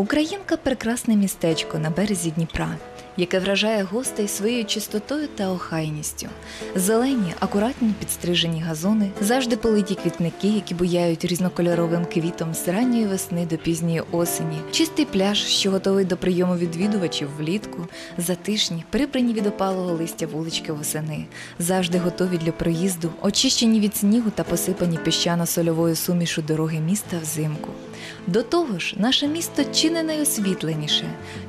Українка прекрасне містечко на березі Дніпра, яке вражає гостей своєю чистотою та охайністю. Зелені, акуратно підстрижені газони, завжди политі квітники, які буяють різнокольоровим квітом з ранньої весни до пізньої осені, чистий пляж, що готовий до прийому відвідувачів влітку, затишні, прибрані від опалого листя вулички восени, завжди готові для проїзду, очищені від снігу та посипані піщано-сольовою сумішу дороги міста взимку. До того ж, наше місто чи не найосвітленіше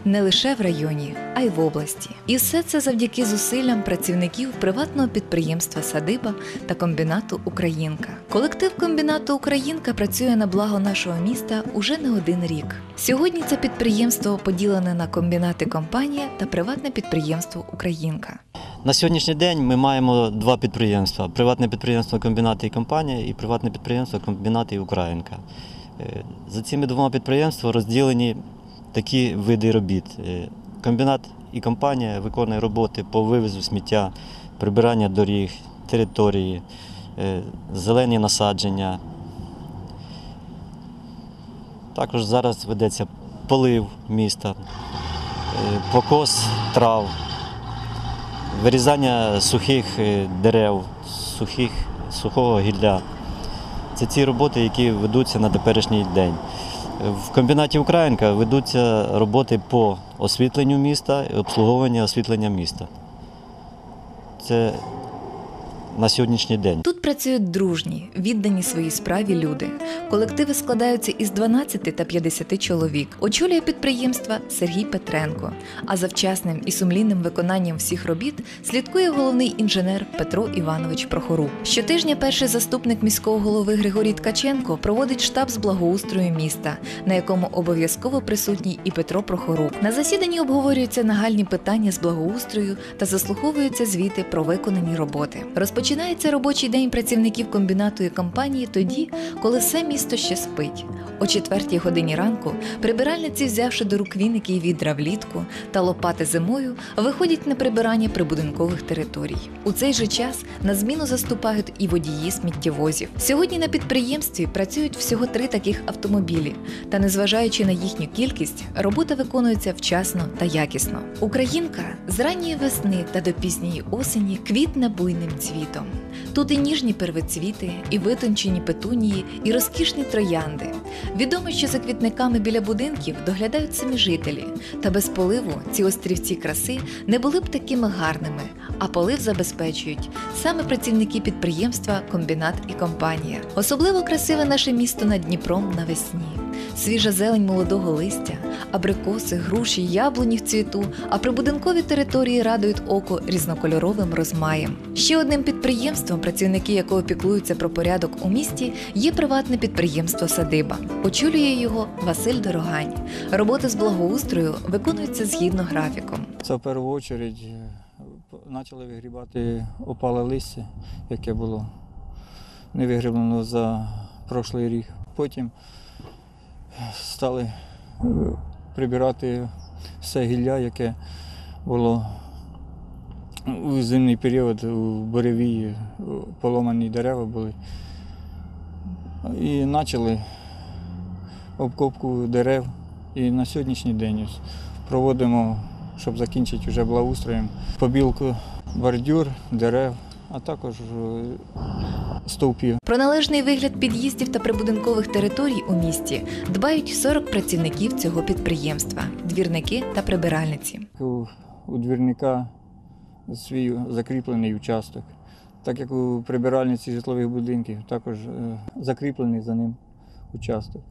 не лише в районі, а й в області. І все це завдяки зусиллям працівників приватного підприємства Садиба та комбінату Українка. Колектив комбінату Українка працює на благо нашого міста уже не один рік. Сьогодні це підприємство поділене на комбінати компанія та приватне підприємство Українка. На сьогоднішній день ми маємо два підприємства: приватне підприємство комбінати і компанія і приватне підприємство комбінати і Українка. Е, За цими двома підприємствами розділені такі види робіт. Е, Комбінат і компанія виконує роботи по вивезу сміття, прибирання доріг, території, е, зелені насадження. Також зараз ведеться полив міста, е, покос трав, вирізання сухих е, дерев, сухих, сухого гілля. Це ті роботи, які ведуться на теперішній день. В комбінаті Українка ведуться роботи по освітленню міста і обслуговуванню освітлення міста. Це на сьогоднішній день. Працюють дружні, віддані своїй справі люди. Колективи складаються із 12 та 50 чоловік. Очолює підприємства Сергій Петренко. А за вчасним і сумлінним виконанням всіх робіт слідкує головний інженер Петро Іванович Прохорук. Щотижня перший заступник міського голови Григорій Ткаченко проводить штаб з благоустрою міста, на якому обов'язково присутній і Петро Прохорук. На засіданні обговорюються нагальні питання з благоустрою та заслуховуються звіти про виконані роботи. Розпочинається робочий день працівників комбінату і компанії тоді, коли все місто ще спить. О четвертій годині ранку прибиральниці, взявши до рук віники і відра влітку та лопати зимою, виходять на прибирання прибудинкових територій. У цей же час на зміну заступають і водії сміттєвозів. Сьогодні на підприємстві працюють всього три таких автомобілі, та незважаючи на їхню кількість, робота виконується вчасно та якісно. Українка з ранньої весни та до пізньої осені квітне буйним цвітом. Тут і ніжні первоцвіти, і витончені петунії, і розкішні троянди. Відомо, що за квітниками біля будинків доглядають самі жителі, та без поливу ці острівці краси не були б такими гарними, а полив забезпечують саме працівники підприємства, комбінат і компанія. Особливо красиве наше місто над Дніпром навесні. Свіжа зелень молодого листя, абрикоси, груші, яблуні в цвіту, а прибудинкові території радують око різнокольоровим розмаєм. Ще одним підприємством, працівники якого піклуються про порядок у місті, є приватне підприємство Садиба. Очолює його Василь Дорогань. Роботи з благоустрою виконуються згідно графіком. Це в першу чергу почали вигрібати опале листя, яке було не вигріблено за прошлий рік. Потім стали прибирати все гілля, яке було у зимний період у буревії, поломані дерева були. І почали обкопку дерев. І на сьогоднішній день проводимо, щоб закінчити вже благоустроєм, побілку бордюр, дерев, а також е, стовпів. Про належний вигляд під'їздів та прибудинкових територій у місті дбають 40 працівників цього підприємства, двірники та прибиральниці. У, двірника свій закріплений участок. Так як у прибиральниці житлових будинків також е, закріплений за ним участок.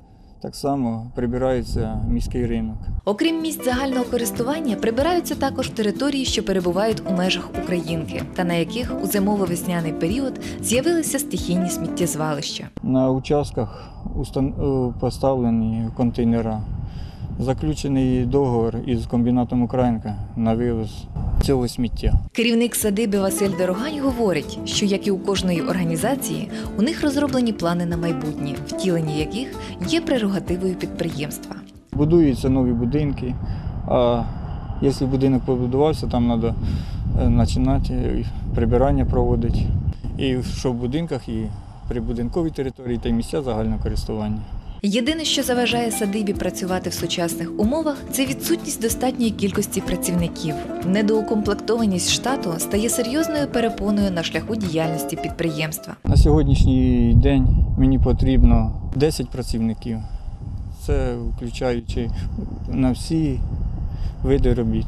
Так само прибирається міський ринок. Окрім місць загального користування, прибираються також території, що перебувають у межах Українки, та на яких у зимово-весняний період з'явилися стихійні сміттєзвалища. На участках е, поставлені контейнера. Заключений договор із комбінатом Українка на вивез цього сміття. Керівник садиби Василь Дорогань говорить, що як і у кожної організації, у них розроблені плани на майбутнє, втілення яких є прерогативою підприємства. Будуються нові будинки, а якщо будинок побудувався, там треба починати прибирання проводити. І що в будинках, і при будинковій території та й місця загального користування. Єдине, що заважає садибі працювати в сучасних умовах, це відсутність достатньої кількості працівників. Недоукомплектованість штату стає серйозною перепоною на шляху діяльності підприємства. На сьогоднішній день мені потрібно 10 працівників. Це включаючи на всі види робіт.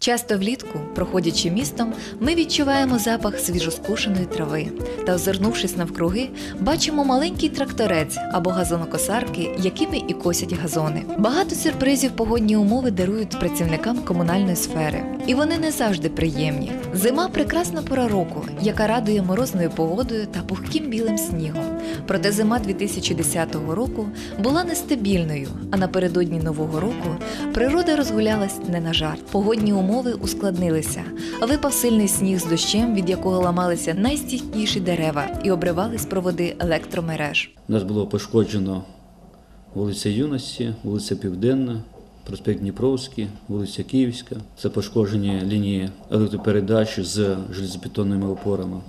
Часто влітку, проходячи містом, ми відчуваємо запах свіжоскушеної трави та, озирнувшись навкруги, бачимо маленький тракторець або газонокосарки, якими і косять газони. Багато сюрпризів погодні умови дарують працівникам комунальної сфери, і вони не завжди приємні. Зима прекрасна пора року, яка радує морозною погодою та пухким білим снігом. Проте зима 2010 року була нестабільною, а напередодні нового року природа розгулялась не на жарт. Погодні умови ускладнилися. Випав сильний сніг з дощем, від якого ламалися найстійкіші дерева і обривались проводи електромереж. У нас було пошкоджено вулиця Юності, вулиця Південна, проспект Дніпровський, вулиця Київська. Це пошкоджені лінії електропередач з железобетонними опорами.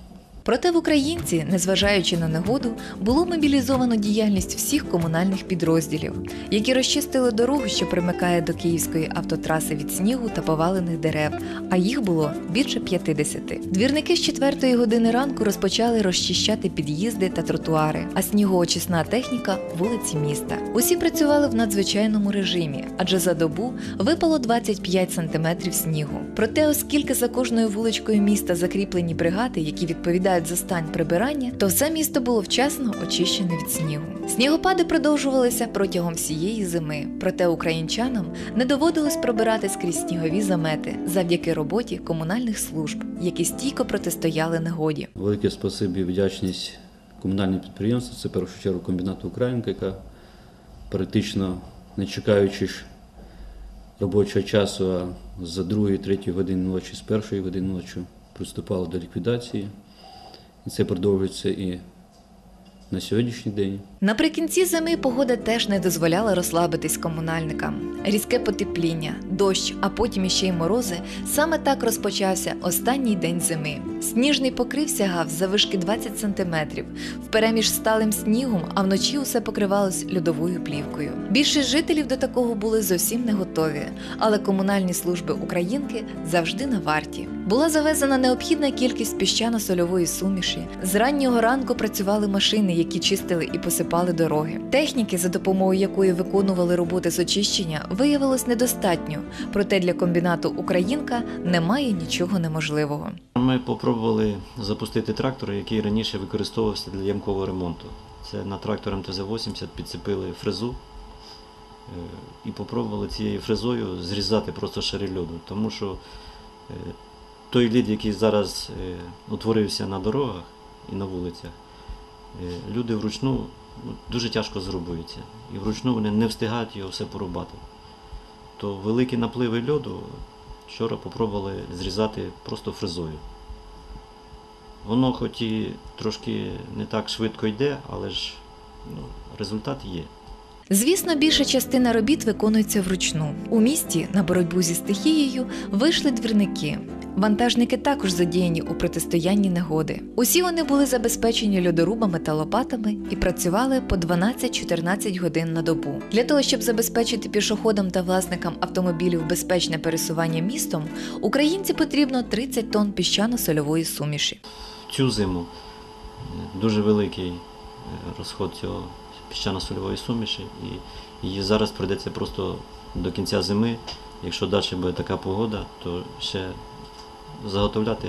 Проте в Українці, незважаючи на негоду, було мобілізовано діяльність всіх комунальних підрозділів, які розчистили дорогу, що примикає до київської автотраси від снігу та повалених дерев, а їх було більше 50. Двірники з 4 години ранку розпочали розчищати під'їзди та тротуари, а снігоочисна техніка вулиці міста. Усі працювали в надзвичайному режимі, адже за добу випало 25 сантиметрів снігу. Проте, оскільки за кожною вуличкою міста закріплені бригади, які відповідають за стань прибирання, то все місто було вчасно очищене від снігу. Снігопади продовжувалися протягом всієї зими, проте українчанам не доводилось пробирати скрізь снігові замети завдяки роботі комунальних служб, які стійко протистояли негоді. Велике спасибі вдячність комунальним підприємствам, це в першу чергу комбінату Українка, яка практично не чекаючи ж робочого часу, а за 2-3 години ночі, з першої години ночі приступала до ліквідації. І це продовжується і на сьогоднішній день. Наприкінці зими погода теж не дозволяла розслабитись комунальникам. Різке потепління, дощ, а потім іще й морози. Саме так розпочався останній день зими. Сніжний покрив сягав завишки 20 сантиметрів, впереміж сталим снігом, а вночі усе покривалось льодовою плівкою. Більшість жителів до такого були зовсім не готові, але комунальні служби Українки завжди на варті. Була завезена необхідна кількість піщано-сольової суміші. З раннього ранку працювали машини, які чистили і посипали дороги. Техніки, за допомогою якої виконували роботи з очищення, виявилось недостатньо. Проте для комбінату Українка немає нічого неможливого. Ми спробували запустити трактор, який раніше використовувався для ямкового ремонту. Це на трактор МТЗ-80 підцепили фрезу е, і спробували цією фрезою зрізати просто шари льоду. Тому що е, той лід, який зараз е, утворився на дорогах і на вулицях, е, люди вручну ну, дуже тяжко зрубуються. І вручну вони не встигають його все порубати. То великі напливи льоду вчора спробували зрізати просто фрезою. Воно хоч і трошки не так швидко йде, але ж ну, результат є. Звісно, більша частина робіт виконується вручну. У місті на боротьбу зі стихією вийшли двірники. Вантажники також задіяні у протистоянні негоди. Усі вони були забезпечені льодорубами та лопатами і працювали по 12-14 годин на добу. Для того, щоб забезпечити пішоходам та власникам автомобілів безпечне пересування містом, українці потрібно 30 тонн піщано-сольової суміші. Цю зиму дуже великий е, розход цього піщано-сольової суміші, і її зараз прийдеться просто до кінця зими. Якщо далі буде така погода, то ще заготовляти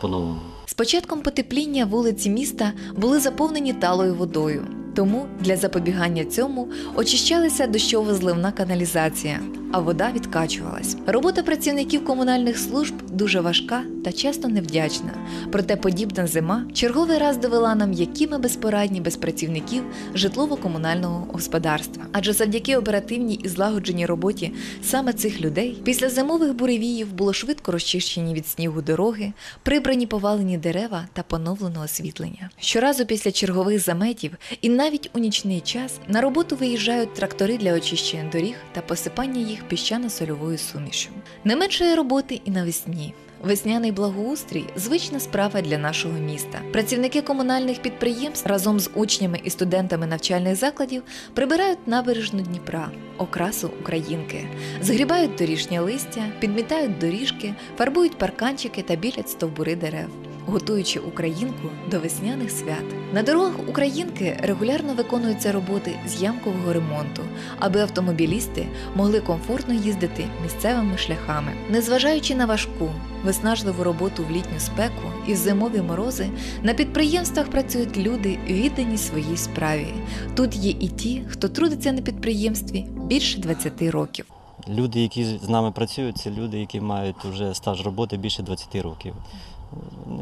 по-новому. З початком потепління вулиці міста були заповнені талою водою. Тому для запобігання цьому очищалася дощово-зливна каналізація, а вода відкачувалась. Робота працівників комунальних служб дуже важка та часто невдячна. Проте подібна зима черговий раз довела нам, які ми безпорадні без працівників житлово-комунального господарства. Адже завдяки оперативній і злагодженій роботі саме цих людей після зимових буревіїв було швидко розчищені від снігу дороги, прибрані повалені дерева та поновлено освітлення. Щоразу після чергових заметів і навіть у нічний час на роботу виїжджають трактори для очищення доріг та посипання їх піщано-сольовою сумішю. Не меншої роботи і навесні. Весняний благоустрій звична справа для нашого міста. Працівники комунальних підприємств разом з учнями і студентами навчальних закладів прибирають набережну Дніпра, окрасу Українки, згрібають доріжнє листя, підмітають доріжки, фарбують парканчики та білять стовбури дерев. Готуючи Українку до весняних свят. На дорогах Українки регулярно виконуються роботи з ямкового ремонту, аби автомобілісти могли комфортно їздити місцевими шляхами. Незважаючи на важку, виснажливу роботу в літню спеку і в зимові морози, на підприємствах працюють люди, віддані своїй справі. Тут є і ті, хто трудиться на підприємстві більше 20 років. Люди, які з нами працюють, це люди, які мають вже стаж роботи більше 20 років.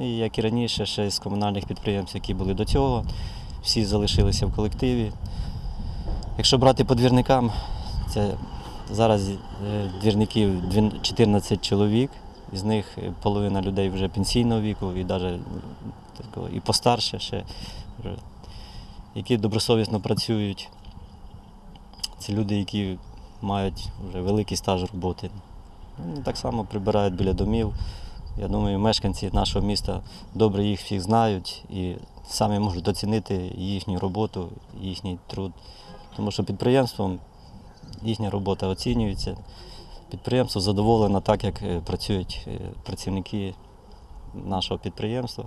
Як і раніше, ще з комунальних підприємств, які були до цього, всі залишилися в колективі. Якщо брати по двірникам, це зараз е, двірників 14 чоловік, із них е, половина людей вже пенсійного віку і навіть і постарше ще, які добросовісно працюють. Це люди, які мають вже великий стаж роботи. Ну, Так само прибирають біля домів. Я думаю, мешканці нашого міста добре їх всіх знають і самі можуть оцінити їхню роботу, їхній труд. Тому що підприємством їхня робота оцінюється. Підприємство задоволено так, як е, працюють е, працівники нашого підприємства.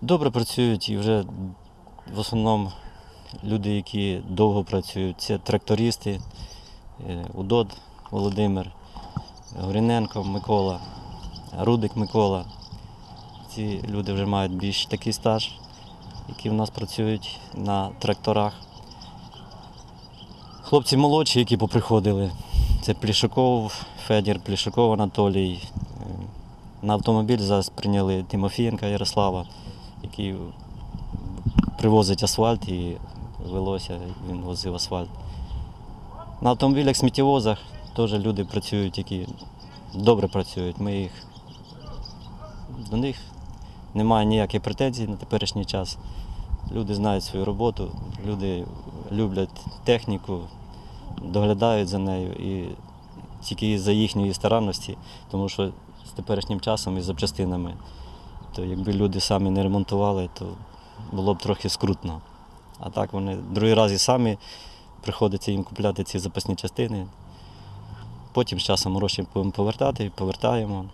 Добре працюють і вже в основному люди, які довго працюють, це трактористи, е, Удод Володимир, Горіненко Микола, Рудик Микола. Ці люди вже мають більш такий стаж, які в нас працюють на тракторах. Хлопці молодші, які поприходили, це Плішаков, Федір, Плішаков Анатолій. Е, На автомобіль зараз прийняли Тимофієнка Ярослава, який привозить асфальт і велося, він возив асфальт. На автомобілях сміттєвозах теж люди працюють, які добре працюють. Ми їх до них немає ніяких претензій на теперішній час. Люди знають свою роботу, люди люблять техніку, доглядають за нею і тільки за їхньої старанності, тому що з теперішнім часом і запчастинами, то якби люди самі не ремонтували, то було б трохи скрутно. А так вони другий раз і самі приходиться їм купляти ці запасні частини. Потім з часом гроші будемо повертати, повертаємо.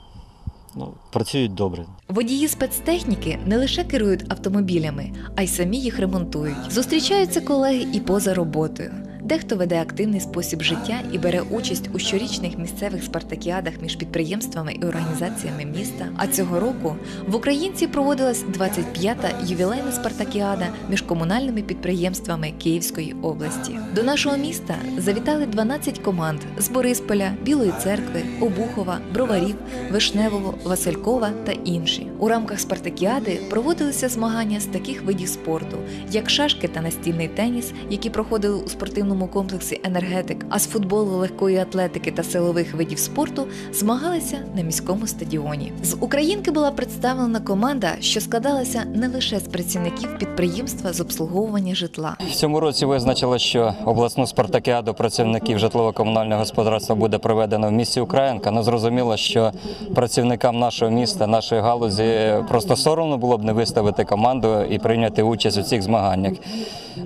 Ну, працюють добре. Водії спецтехніки не лише керують автомобілями, а й самі їх ремонтують. Зустрічаються колеги і поза роботою. Дехто веде активний спосіб життя і бере участь у щорічних місцевих спартакіадах між підприємствами і організаціями міста. А цього року в Українці проводилась 25-та ювілейна спартакіада між комунальними підприємствами Київської області. До нашого міста завітали 12 команд з Борисполя, Білої церкви, Обухова, Броварів, Вишневого, Василькова та інші. У рамках спартакіади проводилися змагання з таких видів спорту, як шашки та настільний теніс, які проходили у спортивному комплексі енергетик, а з футболу, легкої атлетики та силових видів спорту змагалися на міському стадіоні. З Українки була представлена команда, що складалася не лише з працівників підприємства з обслуговування житла. В цьому році визначили, що обласну спартакіаду працівників житлово-комунального господарства буде проведено в місті Українка. Ну зрозуміло, що працівникам нашого міста, нашої галузі просто соромно було б не виставити команду і прийняти участь у цих змаганнях.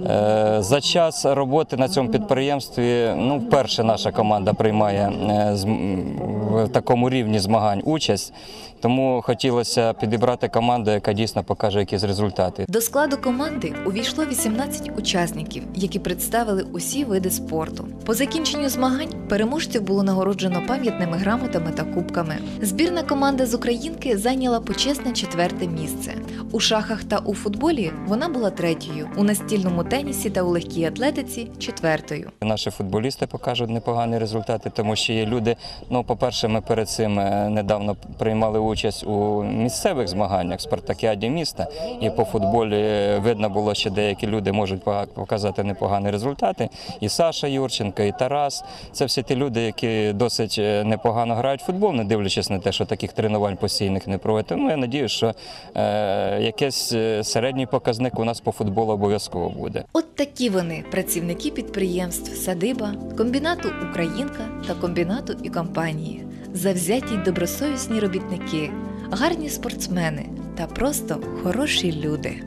Е, За час роботи на цьому підприємстві, ну, вперше наша команда приймає е, з- в такому рівні змагань участь. Тому хотілося підібрати команду, яка дійсно покаже якісь результати. До складу команди увійшло 18 учасників, які представили усі види спорту. По закінченню змагань переможців було нагороджено пам'ятними грамотами та кубками. Збірна команда з Українки зайняла почесне четверте місце. У шахах та у футболі вона була третьою, у настільному тенісі та у легкій атлетиці четвертою. Наші футболісти покажуть непогані результати, тому що є люди. Ну, по-перше, ми перед цим е, недавно приймали участь у місцевих змаганнях спартакіаді міста. І по футболі е, видно було, що деякі люди можуть показати непогані результати. І Саша Юрченко, і Тарас. Це всі ті люди, які досить е, непогано грають в футбол, не дивлячись на те, що таких тренувань постійних не проводять. Тому я надію, що е, якийсь середній показник у нас по футболу обов'язково буде. От такі вони працівники підприємств Садиба, комбінату Українка та комбінату і компанії. завзяті й добросовісні робітники, гарні спортсмени та просто хороші люди.